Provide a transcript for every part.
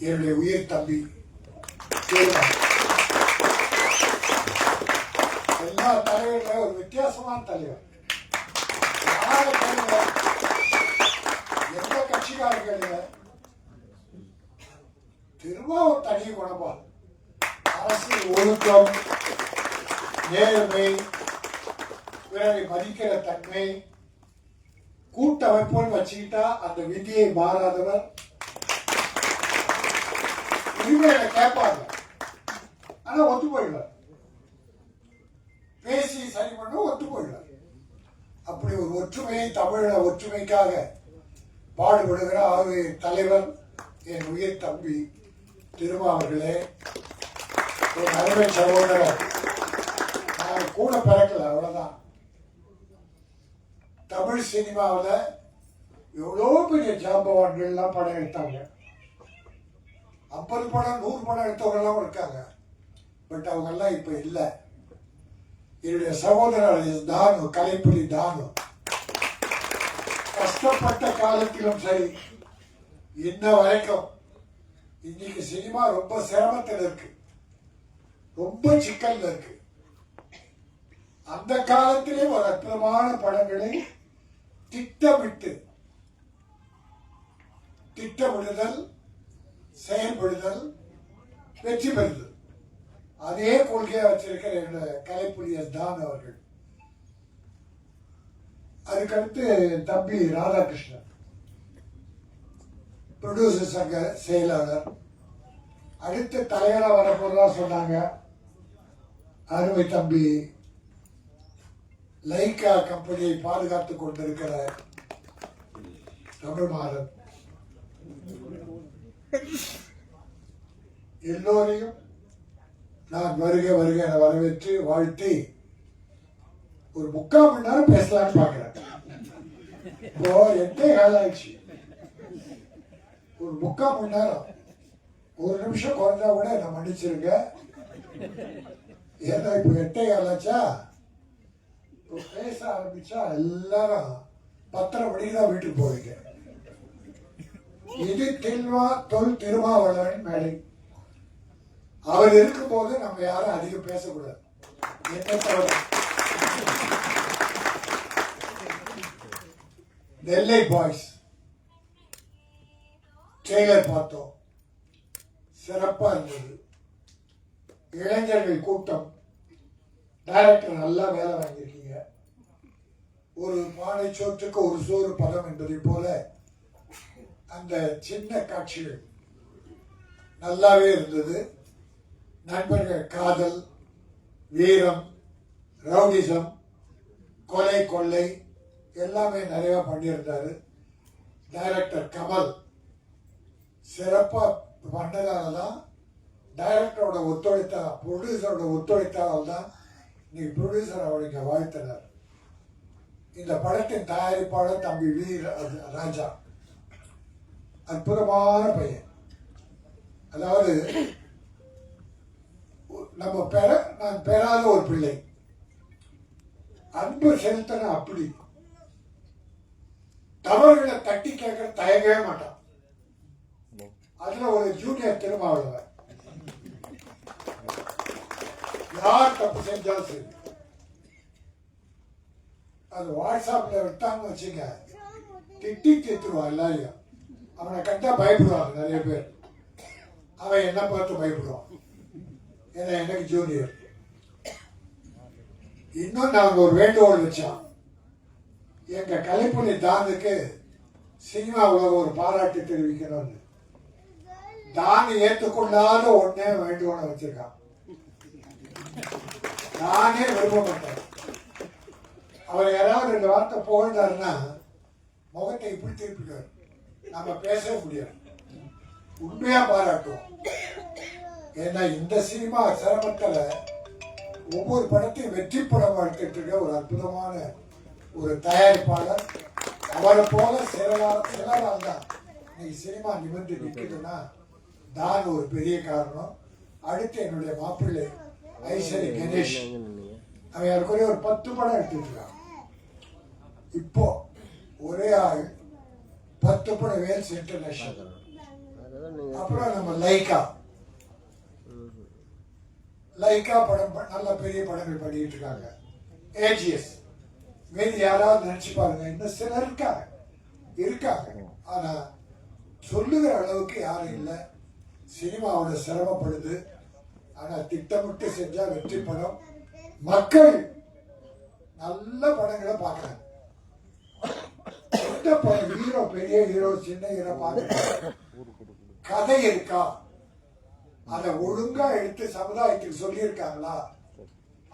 என்னுடைய உயிர் தம்பி எல்லா தலைவர்கள ஒரு வித்தியாசமான தலைவர் தலைவர் எந்த கட்சிக்காரர்கள் திரும்ப ஒரு தனி குணமா அரசியல் ஒழுக்கம் நேர்மை பிறரை மதிக்கிற தன்மை கூட்டமைப்போல் வச்சுக்கிட்டா அந்த விதியை மாறாதவர் உரிமையில கேட்பாங்க. ஆனா ஒத்து போயிடுவார் பேசி சரி பண்ண ஒத்து போயிடல. அப்படி ஒரு ஒற்றுமையை தமிழ ஒற்றுமைக்காக பாடுபடுகிற ஆறு தலைவர் என் உயிர் தம்பி திருமாவர்களே என் அருமை சகோதரர் நான் கூட பிறக்கல அவ்வளவுதான். தமிழ் சினிமாவில் எவ்வளோ பெரிய ஜாம்பவான்கள்லாம் படம் எடுத்தாங்க ஐம்பது படம் நூறு படம் எடுத்தவங்கெல்லாம் இருக்காங்க. பட் அவங்கெல்லாம் இப்போ இல்லை. என்னுடைய சகோதரர் தானு கலைப்புலி தானு கஷ்டப்பட்ட காலத்திலும் சரி இன்ன வரைக்கும் இன்னைக்கு சினிமா ரொம்ப சிரமத்தில் இருக்கு. ரொம்ப சிக்கல் இருக்கு. அந்த காலத்திலே ஒரு அற்புதமான படங்களை திட்டமிட்டு திட்டமிடுதல் செயல்படுதல் வெற்றி பெறுதல். அதே கொள்கையை வச்சிருக்கிற என்னோட கலைப்புலியர் தான் அவர்கள். அதுக்கடுத்து தம்பி ராதாகிருஷ்ணன். ப்ரொடியூசர் சங்க செயலாளர். அடுத்து தலைவராக வரப்போறதா சொன்னாங்க. அருமை தம்பி. லைக்கா கம்பெனியை பாதுகாத்துக் கொண்டிருக்கிற தமிழ்மாறன் எல்லோரையும் நான் வருக வருக என வரவேற்று வாழ்த்தி ஒரு முக்கால் மணி நேரம் பேசலாம்னு பாக்குறேன் இப்போ எட்டே காலம் ஆயிடுச்சு ஒரு முக்கால் மணி நேரம். ஒரு நிமிஷம் குறைஞ்சா கூட நான் மன்னிச்சிருங்க. ஏன்னா இப்போ எட்டே காலாச்சா? ஆச்சா இப்போ பேச ஆரம்பிச்சா எல்லாரும் பத்தரை மணிக்கு தான் வீட்டுக்கு போவீங்க. இது தில்வா தொல் திருமாவளவன் மேடை. அவர் இருக்கும் போது நம்ம யாரும் அதிகம் பேசக்கூடாது. நெல்லை பாய்ஸ். ட்ரெய்லர் பார்த்தோம். சிறப்பா இருந்தது. இளைஞர்கள் கூட்டம். டைரக்டர் நல்லா வேலை வாங்கியிருக்கீங்க. ஒரு மாலை சோற்றுக்கு ஒரு சோறு பதம் என்பதை போல அந்த சின்ன காட்சிகள் நல்லாவே இருந்தது. நண்பர்கள் காதல் வீரம் ரவுடிசம் கொலை கொள்ளை எல்லாமே நிறைய பண்ணியிருந்தாரு. டைரக்டர் கமல் சிறப்பாக பண்ணதால தான் டைரக்டரோட ஒத்துழைத்தா ப்ரொடியூசரோட ஒத்துழைத்தால் தான் இன்னைக்கு ப்ரொடியூசர் அவருக்கு வாழ்த்தினார். இந்த படத்தின் தயாரிப்பாளர் தம்பி வி. ராஜா. அற்புதமான பையன். அதாவது நம்ம பெற நான் பெறாத ஒரு பிள்ளை. அன்பு செலுத்தின அப்படி. தவறுகளை தட்டி கேட்க தயங்கவே மாட்டான். அதுல ஒரு ஜூனியர் திருமாவளவன் யார் தப்பு செஞ்சாலும் சரி. அது வாட்ஸ்அப்ல விட்டான்னு வச்சுக்க திட்டி தீத்துருவான் எல்லாரையும் அவனை கண்டா பயப்படுவாங்க நிறைய பேர். அவன் என்ன பார்த்து பயப்படுவான்? ஏன்னா எனக்கு ஜூனியர் இன்னும் நாங்கள் ஒரு வேண்டுகோள் வச்சோம் எங்க கலைப்புலி தானுக்கு சினிமா உலகம் ஒரு பாராட்டு தெரிவிக்கணும்னு. தான் ஏற்றுக்கொள்ளாத ஒன்னே வேண்டுகோளை வச்சிருக்கான். நானே விரும்ப மாட்டேன் அவர் யாராவது ரெண்டு வார்த்தை புகழ்ந்தாருன்னா முகத்தை இப்படி திருப்பிடுவார். நம்ம பேசவே முடியாது. உண்மையா பாராட்டுவோம். ஏன்னா இந்த சினிமா சிரமத்தில் ஒவ்வொரு படத்தையும் வெற்றி படம் எடுத்துட்டு இருக்க ஒரு அற்புதமான ஒரு தயாரிப்பாளர். அவரை போல சிலரால் சிலரால் தான் இன்னைக்கு சினிமா நிமிர்ந்து நிற்குதுன்னா தான் ஒரு பெரிய காரணம். அடுத்து என்னுடைய மாப்பிள்ளை ஐஸ்வரி கணேஷ். அவன் ஏற்கனவே ஒரு பத்து படம் எடுத்துருக்கான் இப்போ ஒரே ஆள் பத்து படம் வேல்ஸ் இன்டர்நேஷனல். அப்புறம் நம்ம லைக்கா லைக்கா படம் ப- நல்ல பெரிய படங்கள் பண்ணிட்டு இருக்காங்க ஏஜிஎஸ் மீதி யாராவது நினைச்சு பாருங்க. இன்னும் சிலர் இருக்காங்க. இருக்காங்க. ஆனா சொல்லுகிற அளவுக்கு யாரும் இல்லை. சினிமாவோட சிரமப்படுது. ஆனா திட்டமிட்டு செஞ்சா வெற்றி படம் மக்கள் நல்ல படங்களை பார்க்கறாங்க. எந்த படம் ஹீரோ பெரிய ஹீரோ சின்ன ஹீரோ கதை இருக்கா? அதை ஒழுங்கா எடுத்து சமுதாயத்துக்கு சொல்லியிருக்காங்களா?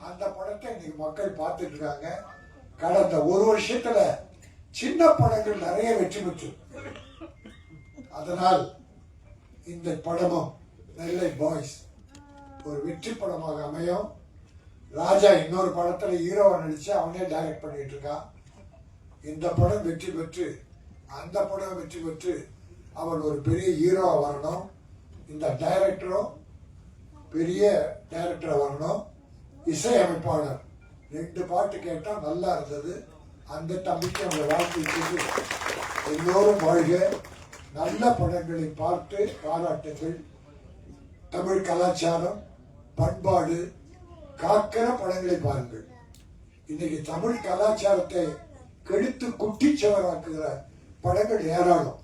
அந்த படத்தை இன்னைக்கு மக்கள் பார்த்துட்டு இருக்காங்க. கடந்த ஒரு வருஷத்துல சின்ன படங்கள் நிறைய வெற்றி பெற்று. அதனால் இந்த படமும் நெல்லை பாய்ஸ் ஒரு வெற்றி படமாக அமையும். ராஜா இன்னொரு படத்துல ஹீரோவை நடிச்சு அவனே டைரக்ட் பண்ணிட்டு இருக்கான். இந்த படம் வெற்றி பெற்று அந்த படம் வெற்றி பெற்று அவன் ஒரு பெரிய ஹீரோவாக வரணும். இந்த டைரக்டரும் பெரிய டைரக்டராக வரணும். இசையமைப்பாளர். ரெண்டு பாட்டு கேட்டால் நல்லா இருந்தது. அந்த தம்பிக்கு அவங்க வாழ்க்கை எல்லோரும் வாழ்க. நல்ல படங்களை பார்த்து பாராட்டுங்கள் தமிழ் கலாச்சாரம் பண்பாடு காக்கிற படங்களை பாருங்கள். இன்னைக்கு தமிழ் கலாச்சாரத்தை கெடுத்து குட்டிச்சவராக்குகிற படங்கள் ஏராளம்.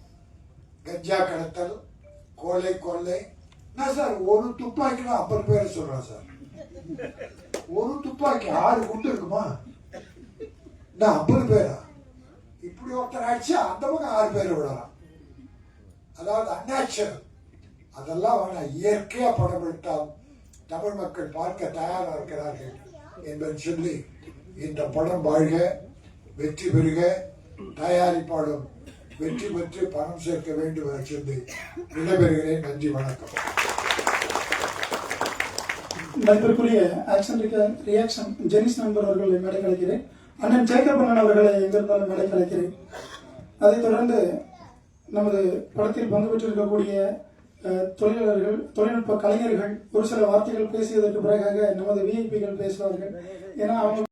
கஞ்சா கடத்தல் கோலை கொள்ளை. நான் சார் ஒரு துப்பாக்கினா ஐம்பது பேரை சொல்றேன் சார். ஒரு துப்பாக்கி ஆறு குண்டு இருக்குமா? நான் ஐம்பது பேரா? இப்படி ஒருத்தர் அடிச்சா அந்த பக்கம் ஆறு பேர் விடலாம். அதாவது அந்நேச்சுரல் அதெல்லாம் வேணாம் இயற்கையா படம் எடுத்தால் தமிழ் மக்கள் பார்க்க தயாராக இருக்கிறார்கள் என்பதை சொல்லி இந்த படம் வாழ்க. வெற்றி பெறுக. தயாரிப்பாளரும் வெற்றி பெற்று பணம் சேர்க்க வேண்டும் என சொல்லி விடைபெறுகிறேன். நன்றி வணக்கம். நண்பருக்குரிய ஆக்ஷன் ரியாக்ஷன் ஜெனிஸ் நண்பர் அவர்களை மேடை கலைக்கிறேன் அண்ணன் ஜேக்கப் அண்ணன் அவர்களை எங்கிருந்தாலும் மேடை கலைக்கிறேன் அதைத் தொடர்ந்து நமது படத்தில் பங்கு பெற்றிருக்கக்கூடிய தொழிலாளர்கள் தொழில்நுட்ப கலைஞர்கள் ஒரு சில வார்த்தைகள் பேசியதற்கு பிறகாக நமது விஐபிகள் பேசுவார்கள். ஏன்னா அவங்க